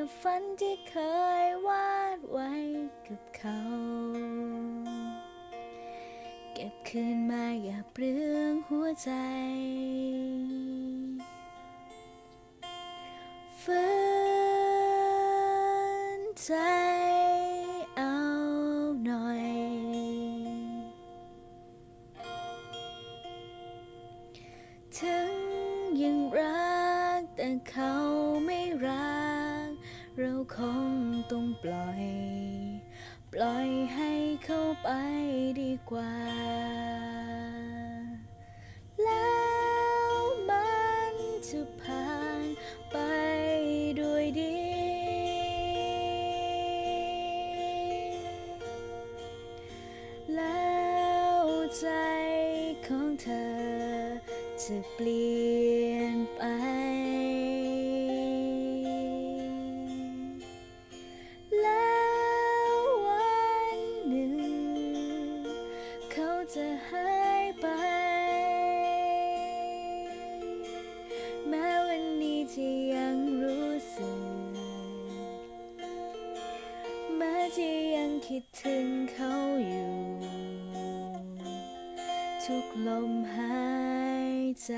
ใจและฝันที่เคยวาดไว้กับเขา เก็บคืนมาอย่าเปลืองหัวใจ ฝืนใจเอาหน่อย ถึงยังรักแต่เขาไม่รัก เราคงต้องปล่อย ปล่อยให้เขาไปดีกว่า แล้วมันจะผ่านไปด้วยดี แล้วใจของเธอจะเปลี่ยนไป จะหายไป แม้วันนี้ที่ยังรู้สึก แม้ที่ยังคิดถึงเขาอยู่ ทุกลมหายใจ